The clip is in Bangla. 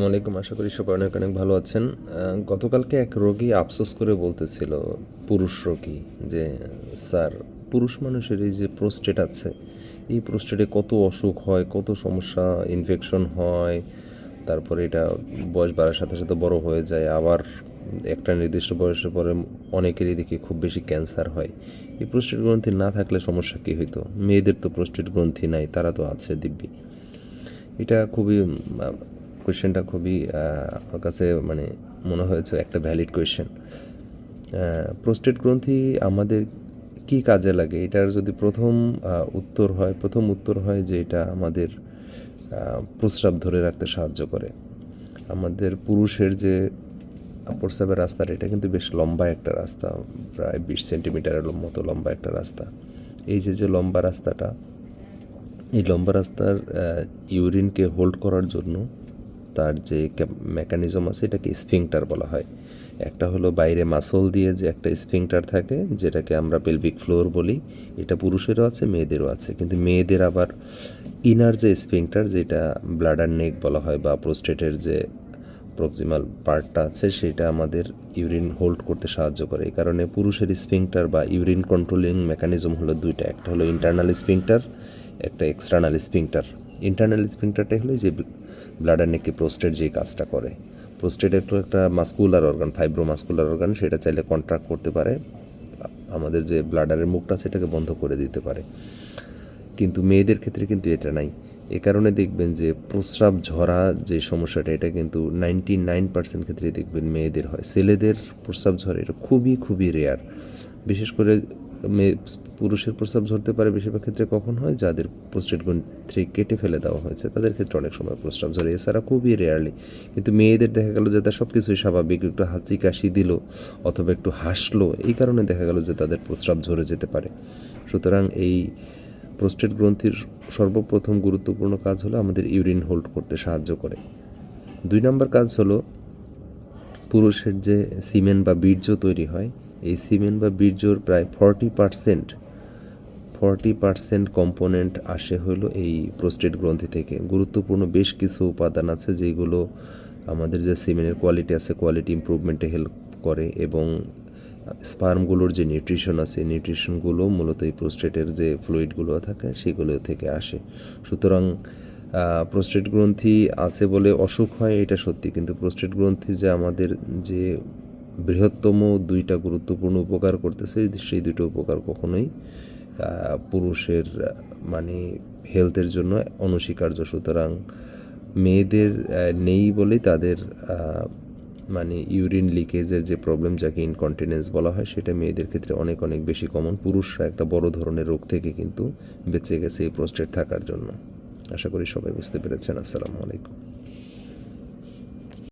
আসসালামু আলাইকুম। আশা করি সবাই অনেক অনেক ভালো আছেন। গতকালকে এক রোগী আফসোস করে বলতেছিল, পুরুষ রোগী, যে, স্যার, পুরুষ মানুষের এই যে প্রোস্টেট আছে, এই প্রোস্টেটে কত অসুখ হয়, কত সমস্যা, ইনফেকশন হয়, তারপরে এটা বয়স বাড়ার সাথে সাথে বড় হয়ে যায়, আবার একটা নির্দিষ্ট বয়সের পরে অনেকেরই দেখি খুব বেশি ক্যান্সার হয়। এই প্রোস্টেট গ্রন্থি না থাকলে সমস্যা কী হইতো? মেয়েদের তো প্রোস্টেট গ্রন্থি নাই, তারা তো আছে দিব্যি। এটা খুবই কোয়েশ্চেনটা খুবই আমার কাছে মানে মনে হয়েছে একটা ভ্যালিড কোয়েশ্চেন প্রোস্টেট গ্রন্থি আমাদের কি কাজে লাগে? এটার যদি প্রথম উত্তর হয়, প্রথম উত্তর হয় যে এটা আমাদের প্রস্রাব ধরে রাখতে সাহায্য করে। আমাদের পুরুষের যে প্রস্রাবের রাস্তাটা এটা কিন্তু বেশ লম্বা একটা রাস্তা, প্রায় বিশ সেন্টিমিটারের মতো লম্বা একটা রাস্তা। এই যে যে লম্বা রাস্তাটা, এই লম্বা রাস্তার ইউরিনকে হোল্ড করার জন্য তার যে মেকানিজম আছে, এটাকে স্ফিংটার বলা হয়। একটা হলো বাইরে মাসল দিয়ে যে একটা স্ফিংটার থাকে, যেটাকে আমরা পেলভিক ফ্লোর বলি, এটা পুরুষেরও আছে, মেয়েদেরও আছে। কিন্তু মেয়েদের আবার ইনার যে স্ফিংটার যেটা ব্লাডার নেক বলা হয়, বা প্রোস্টেটের যে প্রক্সিমাল পার্টটা আছে, সেটা আমাদের ইউরিন হোল্ড করতে সাহায্য করে। এই কারণে পুরুষের স্পিংটার বা ইউরিন কন্ট্রোলিং মেকানিজম হলো দুইটা। একটা হলো ইন্টারনাল স্পিংটার একটা এক্সটার্নাল স্পিংটার ইন্টারনাল স্পিংটারটা হলো যে ব্লাডার নেকে প্রোস্টেট যে কাজটা করে প্রোস্টেট একটু একটা muscular organ fibromuscular organ সেটা চাইলে কন্ট্রাক্ট করতে পারে। আমাদের যে ব্লাডারের মুখটা, সেটাকে বন্ধ করে দিতে পারে। কিন্তু মেয়েদের ক্ষেত্রে কিন্তু এটা নাই। এ কারণে দেখবেন যে প্রস্রাব ঝরা যে সমস্যাটা, এটা কিন্তু নাইনটি নাইন পার্সেন্ট ক্ষেত্রে দেখবেন মেয়েদের হয়। ছেলেদের প্রস্রাব ঝরে এটা খুবই খুবই রেয়ার বিশেষ করে মেয়ে পুরুষের প্রস্রাব ঝরতে পারে বেশিরভাগ ক্ষেত্রে কখন হয়? যাদের প্রস্টেট গ্রন্থি কেটে ফেলে দেওয়া হয়েছে, তাদের ক্ষেত্রে অনেক সময় প্রস্রাব ঝরে। এছাড়া খুবই রেয়ারলি কিন্তু মেয়েদের দেখা গেল যে তার সব কিছুই স্বাভাবিক, একটু হাঁচি কাশি দিল অথবা একটু হাসলো, এই কারণে দেখা গেল যে তাদের প্রস্রাব ঝরে যেতে পারে। সুতরাং এই প্রোস্টেট গ্রন্থির সর্বপ্রথম গুরুত্বপূর্ণ কাজ হলো আমাদের ইউরিন হোল্ড করতে সাহায্য করে। দুই নম্বর কাজ হলো পুরুষের যে সিমেন বা বীর্য তৈরি হয় এই সিমেন্ট বা বীর্যর প্রায় forty percent forty percent component আসে হলো এই প্রোস্টেট গ্রন্থি থেকে। গুরুত্বপূর্ণ বেশ কিছু উপাদান আছে যেগুলো আমাদের যে সিমেনের কোয়ালিটি আছে কোয়ালিটি ইমপ্রুভমেন্টে হেল্প করে এবং স্পার্মগুলোর যে নিউট্রিশন আছে নিউট্রিশনগুলো মূলত এই প্রোস্টেটের যে ফ্লুইডগুলো থাকে সেগুলো থেকে আসে। সুতরাং প্রোস্টেট গ্রন্থি আছে বলে অসুখ হয়, এটা সত্যি। কিন্তু প্রোস্টেট গ্রন্থি যে আমাদের যে বৃহত্তম দুইটা গুরুত্বপূর্ণ উপকার করতেছে, সেই দুটো উপকার কখনোই পুরুষের মানে হেলথের জন্য অনস্বীকার্য। সুতরাং মেয়েদের নেই বলেই তাদের মানে ইউরিন লিকেজের যে প্রবলেম যাকে ইনকন্টিনেন্স বলা হয়, সেটা মেয়েদের ক্ষেত্রে অনেক অনেক বেশি কমন পুরুষরা একটা বড় ধরনের রোগ থেকে কিন্তু বেঁচে গেছে এই প্রোস্টেট থাকার জন্য। আশা করি সবাই বুঝতে পেরেছেন। আসসালামু আলাইকুম।